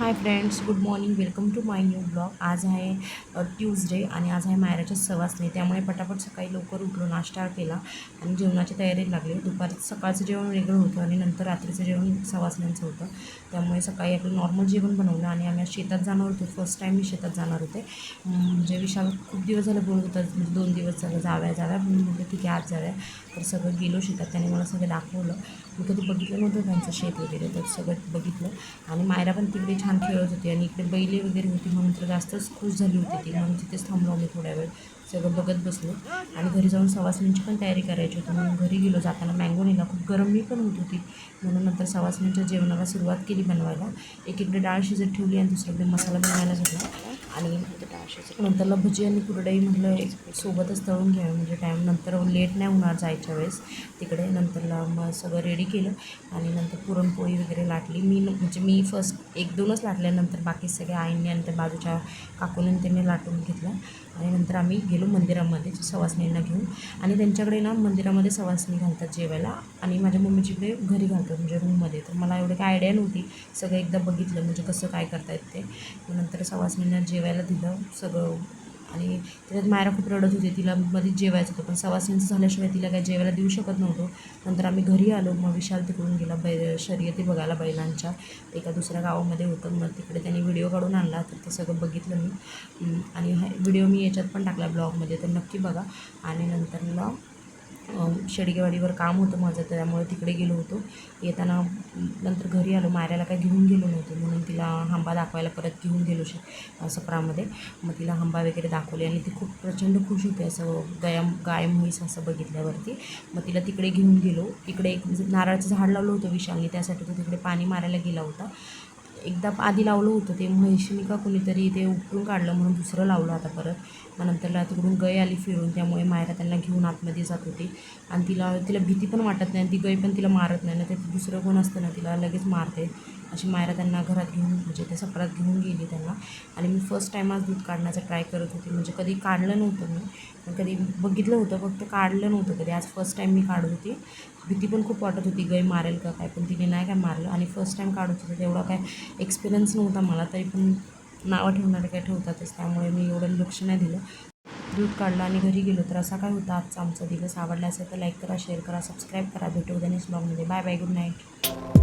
Hi friends good morning welcome to my new blog. आज आहे Tuesday आणि आज आहे मायराच्या सवासणी. त्यामुळे पटापट सकाळी लवकर उठलो नाश्ता केला आणि जेवणाची तयारी लागली. दुपारी सकाळचं जेवण वेगळं होतं आणि नंतर रात्रीचं जेवण सवासण्यांचं होतं. त्यामुळे सकाळी आपलं नॉर्मल जेवण बनवलं आणि आम्ही आज शेतात जाणार होतो. फर्स्ट टाईम मी शेतात जाणार होते. म्हणजे विशाल खूप दिवस झालं बोलत होता म्हणजे दोन दिवस झालं जाव्या जाव्या म्हणून म्हटलं ठीक आहे आज जाव्या तर सगळं गेलो शेतात. त्याने मला सगळं दाखवलं. मी कधी बघितलं नव्हतं त्यांचं शेत वगैरे तर सगळं बघितलं. आणि मायरा पण तिकडे छान छान खेळत होती आणि इकडे बैले वगैरे होती म्हणून तर जास्तच खुश झाली होती ती. म्हणून तिथेच थांबलो मी थोड्या वेळ सगळं बघत बसलो. आणि घरी जाऊन सवासणींची पण तयारी करायची होती. म्हणून घरी गेलो जाताना मँगो नेला. खूप गरम मी पण होत होती. म्हणून नंतर सवासणींच्या जेवणाला सुरुवात केली बनवायला. एकीकडे डाळ शिजत ठेवली आणि दुसरीकडे मसाला बनवायला घेतला आणि नंतरला भजी आणि कुरडई म्हटलं सोबतच तळून घ्यावे म्हणजे टाईम नंतर लेट नाही होणार जायच्या वेळेस. तिकडे नंतरला मग सगळं रेडी केलं आणि नंतर पुरणपोळी वगैरे लाटली. मी न- म्हणजे मी फर्स्ट एक दोनच लाटल्यानंतर बाकी सगळे आईने आणि त्या बाजूच्या काकूने त्यांनी लाटून घेतलं. आणि नंतर आम्ही गेलो मंदिरामध्ये सवासणींना घेऊन. आणि त्यांच्याकडे ना मंदिरामध्ये सवासणी घालतात जेवायला. आणि माझ्या मम्मीच्याकडे घरी घालतात म्हणजे रूममध्ये तर मला एवढं काय आयडिया नव्हती. सगळं एकदा बघितलं म्हणजे कसं काय करतायत ते. नंतर सवासणींना जेवायला दिलं सगळं. आणि त्याच्यात मायरा खूप रडत होती. तिला मध्ये जेवायचं होतं. पण सवासींचं झाल्याशिवाय तिला काय जेवायला देऊ शकत नव्हतो. नंतर आम्ही घरी आलो. मग विशाल तिकडून गेला बै शर्यती बघायला बैलांच्या. एका दुसऱ्या गावामध्ये होतं. मग तिकडे त्यांनी व्हिडिओ काढून आणला. तर ते सगळं बघितलं मी. आणि हा व्हिडिओ मी याच्यात पण टाकला ब्लॉगमध्ये. तर नक्की बघा. आणि नंतरला शेडगेवाडीवर काम होतं माझं त्यामुळे तिकडे गेलो होतो. येताना नंतर घरी आलो माऱ्याला काय घेऊन गेलो नव्हतो म्हणून तिला हांबा दाखवायला परत घेऊन गेलो श सपरामध्ये. मग तिला हांबा वगैरे दाखवले आणि ती खूप प्रचंड खुश होते असं गया गाय म्हैस असं बघितल्यावरती. मग तिला तिकडे घेऊन गेलो. इकडे एक म्हणजे नारळाचं झाड लावलं होतं विशालने त्यासाठी तो तिकडे पाणी मारायला गेला होता. एकदा आधी लावलं होतं ते म्हैशीने का कोणीतरी ते उपटून काढलं म्हणून दुसरं लावलं आता परत. मग नंतरला तिकडून गय आली फिरून त्यामुळे मायरा त्यांना घेऊन आतमध्ये जात होती. आणि तिला तिला भीती पण वाटत नाही ती गय पण तिला मारत नाही ना ते दुसरं कोण असतं ना तिला लगेच मारते. अशी मायरा त्यांना घरात घेऊन म्हणजे त्या सपरात घेऊन गेली त्यांना. आणि मी फर्स्ट टाईम आज दूध काढण्याचा ट्राय करत होती. म्हणजे कधी काढलं नव्हतं मी कधी बघितलं होतं फक्त काढलं नव्हतं कधी. आज फर्स्ट टाईम मी काढत होती. भीती पण खूप वाटत होती गय मारेल का काय पण तिने नाही काय मारलं. आणि फर्स्ट टाईम काढत होतं तेवढा काय एक्सपिरियन्स नव्हता मला तरी पण नावं ठेवणारे काय ठेवतातच त्यामुळे मी एवढं लक्ष नाही दिलं. दूध काढलं आणि घरी गेलो तर असा काय होता आजचा आमचा दिवस आवडला असेल तर लाईक करा शेअर करा सबस्क्राईब करा. भेटू उद्या नेक्स्ट ब्लॉगमध्ये बाय बाय गुड नाईट